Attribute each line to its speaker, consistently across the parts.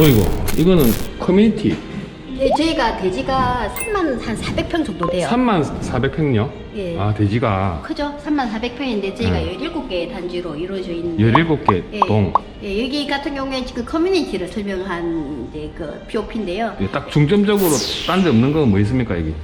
Speaker 1: 어이구, 이거는 커뮤니티
Speaker 2: 네, 저희가 대지가 3만 한 400평 정도 돼요.
Speaker 1: 3만 400평요?
Speaker 2: 예.
Speaker 1: 아, 대지가
Speaker 2: 크죠? 3만 400평인데 저희가
Speaker 1: 네.
Speaker 2: 17개 단지로 이루어져 있는
Speaker 1: 17개
Speaker 2: 예,
Speaker 1: 동.
Speaker 2: 예, 여기 같은 경우에 지금 커뮤니티를 설명한 이제 그 POP인데요.
Speaker 1: 예, 딱 중점적으로 딴 데 없는 건 뭐 있습니까, 여기?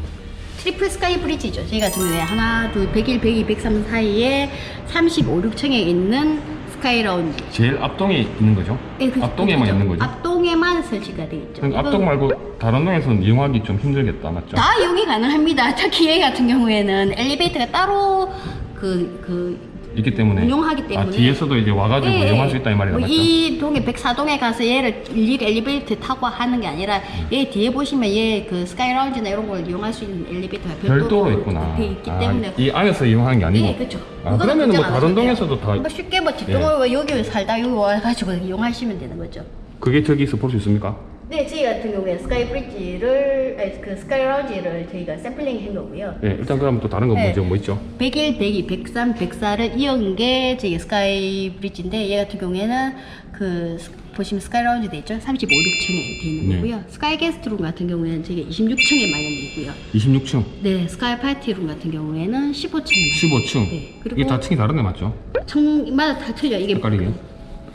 Speaker 2: 트리플 스카이 브리지죠. 저희 같은 경우에 하나, 둘, 101, 102, 103 사이에 35, 6층에 있는 스카이 라운지.
Speaker 1: 제일 앞동에 있는 거죠?
Speaker 2: 예, 그-
Speaker 1: 앞동에만
Speaker 2: 그죠.
Speaker 1: 있는 거죠?
Speaker 2: 앞동 에만 설치가 되어 있죠.
Speaker 1: 그러니까
Speaker 2: 이건
Speaker 1: 앞동 말고 다른 동에서는 이용하기 좀 힘들겠다, 맞죠?
Speaker 2: 다 이용이 가능합니다. 특히 얘 같은 경우에는 엘리베이터가 따로 그, 그,
Speaker 1: 있기 때문에.
Speaker 2: 운영하기
Speaker 1: 아,
Speaker 2: 때문에.
Speaker 1: 뒤에서도 이제 와가지고
Speaker 2: 예,
Speaker 1: 이용할 수 있다, 이 말이다,
Speaker 2: 뭐
Speaker 1: 맞죠?
Speaker 2: 이 동에 104동에 가서 얘를 일일이 엘리베이터 타고 하는 게 아니라 얘 뒤에 보시면 얘 그 스카이 라운지나 이런 걸 이용할 수 있는 엘리베이터가
Speaker 1: 별도로 있구나.
Speaker 2: 돼 있기
Speaker 1: 아,
Speaker 2: 때문에
Speaker 1: 이 안에서 이용하는 게 아니고.
Speaker 2: 예, 그렇죠.
Speaker 1: 아, 그러면 뭐 다른 동에서도 다
Speaker 2: 뭐 쉽게 뭐 뒷동을 여기 살다 여기 와가지고 이용하시면 되는 거죠.
Speaker 1: 그게 저기서 볼 수 있습니까?
Speaker 2: 네, 저희 같은 경우에 스카이 브릿지를 아니, 그 스카이 라운지를 저희가 샘플링 한 거고요.
Speaker 1: 예, 일단 그럼 또 다른 거
Speaker 2: 네.
Speaker 1: 뭐죠? 뭐 있죠?
Speaker 2: 101, 102, 103, 104를 이은 게 저희 스카이 브릿지인데 얘 같은 경우에는 그 스- 보시면 스카이 라운지 돼 있죠? 35, 6층에 돼 있는
Speaker 1: 네.
Speaker 2: 거고요. 스카이 게스트룸 같은 경우에는 저희가 26층에 마련돼 있고요.
Speaker 1: 26층,
Speaker 2: 네, 스카이 파티룸 같은 경우에는 15층에
Speaker 1: 15층.
Speaker 2: 네, 그리고-
Speaker 1: 이게 다 층이 다른 게 맞죠?
Speaker 2: 층마다 다 틀려. 이게
Speaker 1: 헷갈리게.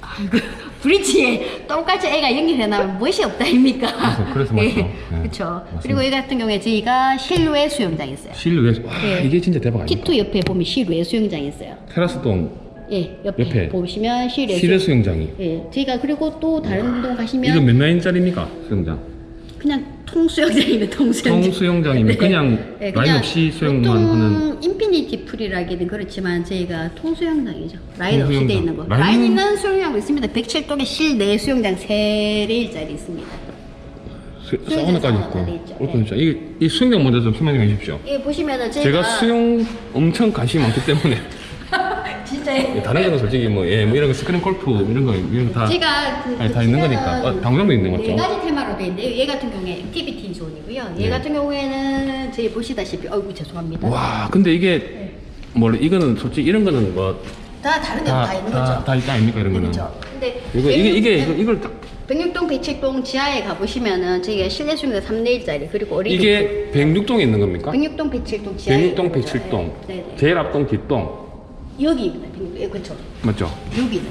Speaker 2: 아이고, 브릿지에 똑같이 애가 연결해놔면 무엇이 없다 아닙니까?
Speaker 1: 그래서- 그래서 맞죠. 네,
Speaker 2: 그렇죠. 그리고 이 같은 경우에 저희가 실외 수영장이 있어요.
Speaker 1: 실외, 와,
Speaker 2: 네.
Speaker 1: 이게 진짜 대박 아닙니까?
Speaker 2: T2 옆에 보면 실외 수영장이 있어요.
Speaker 1: 테라스동
Speaker 2: 예, 옆에,
Speaker 1: 옆에
Speaker 2: 보시면 실외
Speaker 1: 실외
Speaker 2: 수영-
Speaker 1: 수영장이.
Speaker 2: 예, 저희가 그리고 또 다른 동 가시면
Speaker 1: 이거 몇 라인짜리입니까? 수영장.
Speaker 2: 그냥 통수영장이면 통수영장.
Speaker 1: 통수영장이면 그냥
Speaker 2: 네,
Speaker 1: 라인 없이 수영만
Speaker 2: 보통
Speaker 1: 하는
Speaker 2: 인피니티 풀이라기는 그렇지만 저희가 통수영장이죠. 라인 없이. 돼 있는 거.
Speaker 1: 라인은-
Speaker 2: 라인 있는 수영장도 있습니다. 107동에 실내 수영장 3레일짜리 있습니다.
Speaker 1: 수,
Speaker 2: 수영장
Speaker 1: 사우나까지 있고. 그렇군요. 진짜 이, 이 수영장 먼저 좀 설명해 주십시오.
Speaker 2: 예, 보시면은 저희가
Speaker 1: 제가 수영 엄청 관심이 많기 때문에
Speaker 2: 진짜
Speaker 1: 다른 거는 솔직히 뭐, 예, 뭐 이런 거 스크린 골프 이런 거 이런 거 다.
Speaker 2: 제가 그,
Speaker 1: 아니, 다 있는 거니까. 어, 당장도 있는 거죠?
Speaker 2: 네 가지 테마로 돼 있는데 얘 같은 경우에 액티비티 존이고요. 얘
Speaker 1: 네.
Speaker 2: 같은 경우에는 저희 보시다시피 어이구 죄송합니다.
Speaker 1: 와, 근데 이게 뭐 이거는 솔직히 이런 거는 뭐
Speaker 2: 다 다른 데다 다 있는
Speaker 1: 다,
Speaker 2: 거죠.
Speaker 1: 다 있다 아닙니까 이런 거는.
Speaker 2: 그렇죠. 근데
Speaker 1: 이거 이게 이게 이거, 이걸 딱
Speaker 2: 백육동 107동 지하에 가보시면은 저희가 실내 수영장 3레일짜리 그리고 어린이
Speaker 1: 이게 106동에 있는 겁니까?
Speaker 2: 백육동 107동 지하에
Speaker 1: 106동,
Speaker 2: 있는 거죠.
Speaker 1: 107동.
Speaker 2: 네, 네.
Speaker 1: 제일 앞동 뒷동.
Speaker 2: 여기입니다. 예, 그렇죠.
Speaker 1: 맞죠?
Speaker 2: 여기는.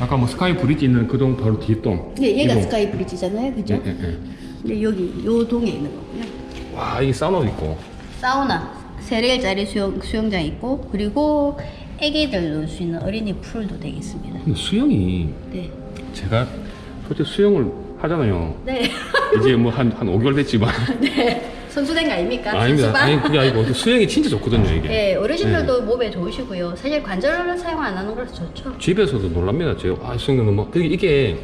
Speaker 1: 아까 뭐 스카이 브릿지 있는 그 동 바로 뒷동.
Speaker 2: 네, 얘가
Speaker 1: 이동.
Speaker 2: 스카이 브릿지잖아요, 그죠?
Speaker 1: 예, 예, 예.
Speaker 2: 근데 여기 요 동에 있는 거고요.
Speaker 1: 와, 이게 사우나도 있고.
Speaker 2: 사우나 3레일짜리 수영 수영장 있고 그리고 애기들 놀 수 있는 어린이 풀도.
Speaker 1: 근데 수영이
Speaker 2: 네.
Speaker 1: 제가 솔직히 수영을 하잖아요.
Speaker 2: 네.
Speaker 1: 이제 뭐 한 한 5개월 됐지만
Speaker 2: 네. 선수된 거 아닙니까?
Speaker 1: 아닙니다. 아니 그게 아니고 수영이 진짜 좋거든요 이게.
Speaker 2: 네, 어르신들도 몸에 좋으시고요. 사실 관절을 사용 안 하는 거라서 좋죠.
Speaker 1: 집에서도 놀랍니다. 제가 아 수영장 너무 그게 이게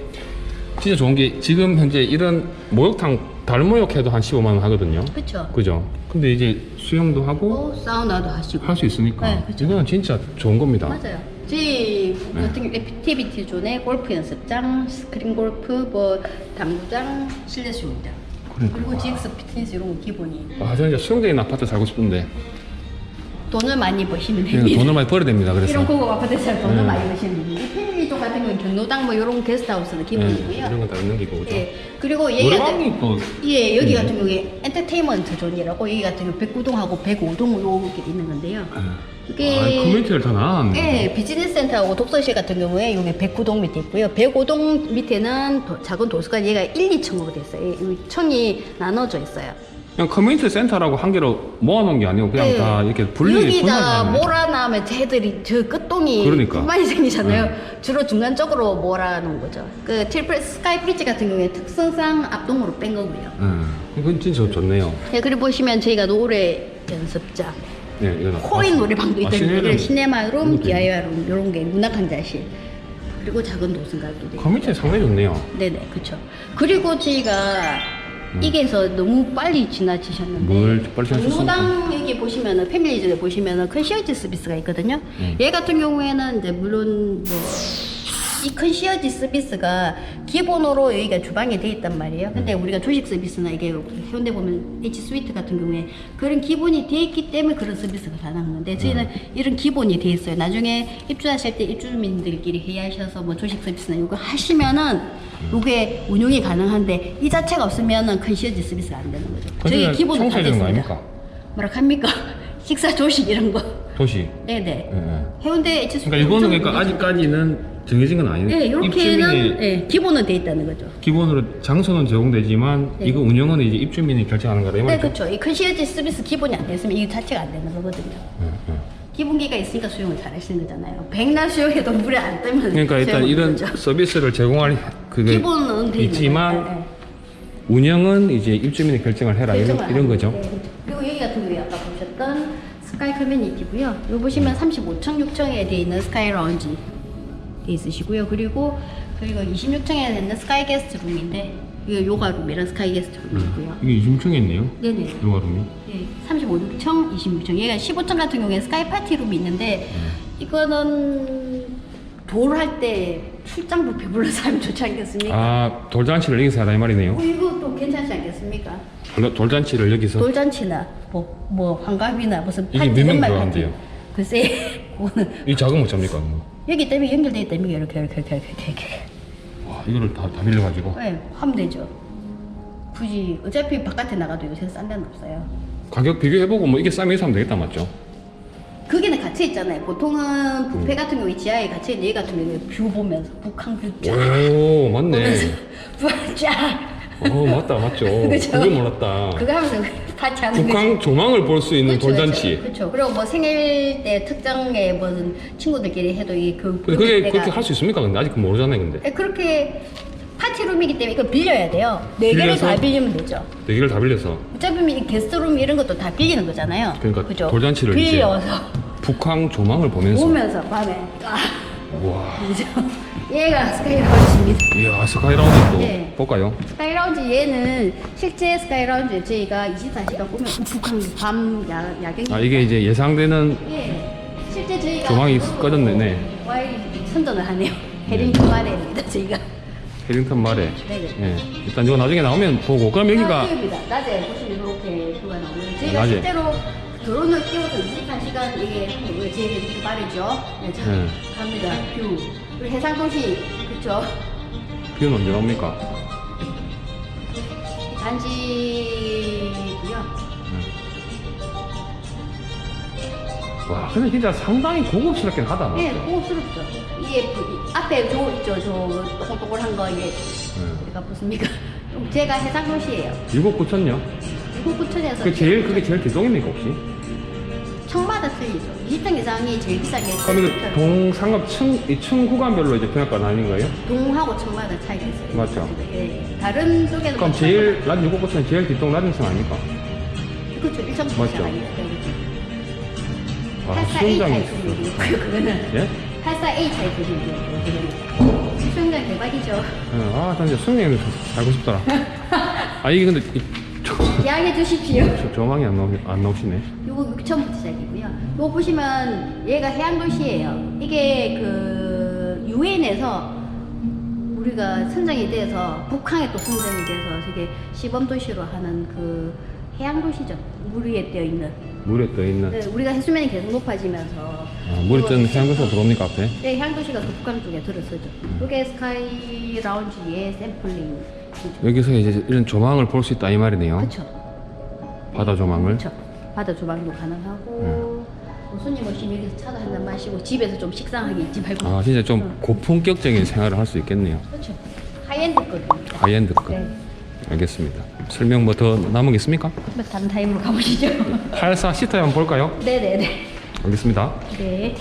Speaker 1: 진짜 좋은 게 지금 현재 이런 목욕탕 달모욕해도 한 15만 원 하거든요.
Speaker 2: 그렇죠.
Speaker 1: 그죠? 근데 이제 수영도 하고
Speaker 2: 또 사우나도 하시고.
Speaker 1: 할 수 있으니까
Speaker 2: 네, 그쵸.
Speaker 1: 이거는 진짜 좋은 겁니다.
Speaker 2: 맞아요. 저희
Speaker 1: 네.
Speaker 2: 같은 액티비티 존에 골프 연습장, 스크린 골프, 뭐 당구장, 실내 수영장.
Speaker 1: 그러니까.
Speaker 2: 그리고 GX 피트니스 이런 거 기본이.
Speaker 1: 아, 저는 이제 수영장에 있는 아파트 살고 싶은데
Speaker 2: 돈을 많이 버시면
Speaker 1: 그냥
Speaker 2: 됩니다.
Speaker 1: 돈을 많이 벌어야 됩니다. 그래서
Speaker 2: 이런 고급 아파트에서 돈을
Speaker 1: 네.
Speaker 2: 많이 버시면 됩니다. 이 쪽 같은 경우는 경로당 뭐 이런 게스트하우스는
Speaker 1: 네,
Speaker 2: 기본이고요.
Speaker 1: 이런 건 다 있는 게고 그죠?
Speaker 2: 예. 그리고 얘가
Speaker 1: 노래방이 또
Speaker 2: 예, 여기
Speaker 1: 음.
Speaker 2: 같은 경우에 엔터테인먼트 존이라고 여기 같은 경우 109동하고 105동 이렇게 있는 건데요. 이게
Speaker 1: 아, 커뮤니티를 다 나눴네.
Speaker 2: 예, 비즈니스 센터하고 독서실 같은 경우에 여기 109동 밑에 있고요. 105동 밑에는 도- 작은 도서관 얘가 1, 2층으로 됐어요. 여기 층이 나눠져 있어요.
Speaker 1: 그냥 커뮤니티 센터라고 한 개로 모아놓은 게 아니고 그냥
Speaker 2: 예.
Speaker 1: 다 이렇게 분리
Speaker 2: 여기다
Speaker 1: 분할하네.
Speaker 2: 몰아놔면 쟤들이 저 끝동이
Speaker 1: 그러니까.
Speaker 2: 많이 생기잖아요. 주로 중간 쪽으로 몰아놓은 거죠. 그 트리플 스카이 브릿지 같은 경우에 특성상 앞동으로 뺀 거고요.
Speaker 1: 예, 이건 진짜 좋네요.
Speaker 2: 예, 그리고 보시면 저희가 노래 연습장,
Speaker 1: 예, 이거는
Speaker 2: 코인
Speaker 1: 아,
Speaker 2: 노래방도
Speaker 1: 아,
Speaker 2: 있거든요.
Speaker 1: 시내는
Speaker 2: 시네마룸,
Speaker 1: 이것도
Speaker 2: 디아이아룸 이런 게 문학강좌실 그리고 작은 되고.
Speaker 1: 커뮤니티 상당히 좋네요.
Speaker 2: 네네, 그렇죠. 그리고 저희가 이게서 너무 빨리 지나치셨는데
Speaker 1: 음. 뭘 빨리?
Speaker 2: 경로당 여기 보시면은 패밀리즈에 보시면은 컨시어지 서비스가 있거든요.
Speaker 1: 음.
Speaker 2: 얘 같은 경우에는 이제 물론 뭐 이 컨시어지 서비스가 기본으로 여기가 주방에 돼 있단 말이에요. 근데 우리가 조식 서비스나 이게 현대 보면 H 스위트 같은 경우에 그런 기본이 돼 있기 때문에 그런 서비스가 가능한 건데 저희는 이런 기본이 돼 있어요. 나중에 입주하실 때 입주민들끼리 회의하셔서 뭐 조식 서비스나 이거 하시면은 이게 운용이 가능한데 이 자체가 없으면은 컨시어지 서비스가 안 되는 거죠.
Speaker 1: 컨시어지
Speaker 2: 기본은 다
Speaker 1: 청소해야 되는 거
Speaker 2: 됐습니다.
Speaker 1: 아닙니까?
Speaker 2: 뭐라 합니까? 식사 조식 이런 거.
Speaker 1: 도시.
Speaker 2: 네네.
Speaker 1: 예, 예.
Speaker 2: 해운대 H 스위트
Speaker 1: 그러니까 이거는 그러니까 아직까지는 정해진 건 아니네.
Speaker 2: 네, 이렇게는 네, 기본은 돼 있다는 거죠.
Speaker 1: 기본으로 장소는 제공되지만
Speaker 2: 네.
Speaker 1: 이거 운영은 이제 입주민이 결정하는 거다 이
Speaker 2: 네,
Speaker 1: 말이죠.
Speaker 2: 그렇죠. 이 컨시어지 서비스 기본이 안 됐으면 이 자체가 안 되는 거거든요.
Speaker 1: 예, 예.
Speaker 2: 기본기가 있으니까 수용을 잘 하시는 거잖아요. 백날 수용해도 물에 안 뜨면
Speaker 1: 그러니까 일단 이런
Speaker 2: 못하죠.
Speaker 1: 서비스를 제공할 그게
Speaker 2: 기본은 돼
Speaker 1: 있지만
Speaker 2: 거예요. 네,
Speaker 1: 운영은 이제 입주민이 결정을 해라
Speaker 2: 네.
Speaker 1: 이런, 이런 거죠.
Speaker 2: 네. 그리고 여기 같은 경우에 아까 보셨던 스카이 커뮤니티고요. 여기 보시면
Speaker 1: 음.
Speaker 2: 35층, 6층에 돼 있는 스카이 라운지 돼 있으시고요. 그리고 그리고 26층에 있는 스카이 게스트 룸인데 이거 요가 룸이랑 스카이 게스트 룸이 있고요.
Speaker 1: 이게 20층에 있네요.
Speaker 2: 네네.
Speaker 1: 요가 룸이.
Speaker 2: 네, 35, 6층, 26층. 얘가 15층 같은 경우에 스카이 파티 룸이 있는데 이거는 돌할 때 출장 뷔페 불러서 하면 좋지 않겠습니까?
Speaker 1: 아 돌잔치를 여기서 하라 이 말이네요.
Speaker 2: 어, 이것도 괜찮지 않겠습니까?
Speaker 1: 돌- 돌잔치를 여기서
Speaker 2: 돌잔치나 뭐, 뭐 환갑이나 무슨
Speaker 1: 이게
Speaker 2: 파티,
Speaker 1: 몇명
Speaker 2: 연말
Speaker 1: 들어간대요?
Speaker 2: 파티. 글쎄,
Speaker 1: 이 작은 못 잡니까? 뭐.
Speaker 2: 여기 때문에 연결돼 있다면 이렇게 이렇게 이렇게 이렇게 이렇게
Speaker 1: 와 이거를 다, 다 빌려가지고
Speaker 2: 네, 하면 되죠. 굳이 어차피 바깥에 나가도 요새 싼 데는 없어요.
Speaker 1: 가격 비교해보고 뭐 이게 싸면 이 사면 되겠다 맞죠?
Speaker 2: 거기는 같이 있잖아요. 보통은 뷔페
Speaker 1: 음.
Speaker 2: 같은 경우에 지하에 같이 있는데 얘 같은 경우에 뷰 보면서 북한 뷰 쫙.
Speaker 1: 오
Speaker 2: 보면서
Speaker 1: 맞네.
Speaker 2: 뷰 쫙.
Speaker 1: 어 맞다 맞죠.
Speaker 2: 그죠?
Speaker 1: 그걸 몰랐다.
Speaker 2: 그거 하면서 파티 하는.
Speaker 1: 북한 조망을 볼 수 있는 돌잔치.
Speaker 2: 그렇죠. 그리고 뭐 생일 때 특정에 무슨 친구들끼리 해도 이게 그
Speaker 1: 근데 그게
Speaker 2: 때가-
Speaker 1: 그렇게 할 수 있습니까? 근데 아직 모르잖아요 근데.
Speaker 2: 네, 그렇게 파티룸이기 때문에 이거 빌려야 돼요. 네 개를
Speaker 1: 빌려서?
Speaker 2: 다 빌리면 되죠.
Speaker 1: 네 개를 다 빌려서
Speaker 2: 어차피 이 게스트룸 이런 것도 다 빌리는 거잖아요.
Speaker 1: 그러니까
Speaker 2: 그죠?
Speaker 1: 돌잔치를 이제
Speaker 2: 빌려서
Speaker 1: 북한 조망을 보면서.
Speaker 2: 보면서 밤에 아,
Speaker 1: 와.
Speaker 2: 그죠? 얘가 스카이라운지입니다.
Speaker 1: 이야 스카이라운드 또
Speaker 2: 네.
Speaker 1: 볼까요?
Speaker 2: 스카이라운지 얘는 실제 스카이라운지 저희가 24시간 꾸며 북한 밤 야, 야경이
Speaker 1: 아 이게 이제 예상되는
Speaker 2: 예, 실제 저희가
Speaker 1: 조망이 꺼졌네, 네.
Speaker 2: 와이 선전을 하네요. 해링턴 마레입니다 저희가.
Speaker 1: 해링턴 말에.
Speaker 2: 네네.
Speaker 1: 예. 일단 이거 나중에 나오면 보고 그럼 여기가
Speaker 2: 입니다 낮에 보시면 이렇게 뷰가 나오는 저희가
Speaker 1: 낮에.
Speaker 2: 실제로 드론을 띄워서 24시간 이게 제 해링턴 마레죠. 네, 자,
Speaker 1: 네.
Speaker 2: 갑니다. 뷰. 우리 해상도시 그쵸?
Speaker 1: 비는 언제 나옵니까?
Speaker 2: 단지고요.
Speaker 1: 예. 와 근데 진짜 상당히 고급스럽긴 하다 맞죠?
Speaker 2: 네, 고급스럽죠. 이게 그- 이 앞에 저 있죠, 저 동글동글한 거 이게
Speaker 1: 예.
Speaker 2: 우리가 무슨니까? 제가 해상도시예요.
Speaker 1: 일곱 구천요?
Speaker 2: 미국 부천에서
Speaker 1: 그 제일 그게 제일 개동입니까 혹시?
Speaker 2: 청마다 틀리죠. 20층 이상이 제일 비싸게
Speaker 1: 이거 동 상업 층 이층 구간별로 이제 분양가 거예요?
Speaker 2: 동하고 청마다 차이가 있어요.
Speaker 1: 맞죠.
Speaker 2: 예. 다른 쪽에도
Speaker 1: 그럼 제일 낮은 일곱 구천 제일 뒷동 낮은 층 아닙니까?
Speaker 2: 그렇죠. 1점
Speaker 1: 맞죠.
Speaker 2: 아니에요.
Speaker 1: 아
Speaker 2: 84A
Speaker 1: 수영장이
Speaker 2: 차이
Speaker 1: 있어.
Speaker 2: 수준이고요. 그거는
Speaker 1: 예?
Speaker 2: 84A 차이 수준이고요. 그거는. 수영장 대박이죠.
Speaker 1: 예, 아, 나 이제 수영장에서 살고 싶더라. 아, 이게 근데 이, 저,
Speaker 2: 양해 주십시오.
Speaker 1: 저, 조망이 안, 나오, 안 나오시네.
Speaker 2: 요거 6천부터 시작이고요. 요거 보시면 얘가 해양도시예요. 이게 그 유엔에서 우리가 선정이 돼서 북한에 또 선정이 돼서 되게 시범도시로 하는 그 해양도시죠. 물 위에 떠 있는.
Speaker 1: 물에 떠 있는.
Speaker 2: 네, 우리가 해수면이 계속 높아지면서
Speaker 1: 아,
Speaker 2: 요거
Speaker 1: 뜨는 해안도시가 들어옵니까, 앞에?
Speaker 2: 네, 해양도시가 그 북한 쪽에 들어서죠. 이게 스카이 라운지 의 샘플링.
Speaker 1: 여기서 이제 이런 조망을 볼 수 있다, 이 말이네요.
Speaker 2: 그렇죠.
Speaker 1: 바다 조망을.
Speaker 2: 그렇죠. 바다 조망도 가능하고 뭐 손님 오시면 여기서 차도 한잔 마시고 집에서 좀 식상하게 있지 말고
Speaker 1: 아, 진짜 좀 고품격적인 생활을 할 수 있겠네요.
Speaker 2: 그렇죠. 하이엔드 거든요.
Speaker 1: 하이엔드 거.
Speaker 2: 네.
Speaker 1: 알겠습니다. 설명 뭐 더 남은 게 있습니까?
Speaker 2: 다른 타임으로 가보시죠.
Speaker 1: 84 시트 한번 볼까요?
Speaker 2: 네네네.
Speaker 1: 알겠습니다.
Speaker 2: 네.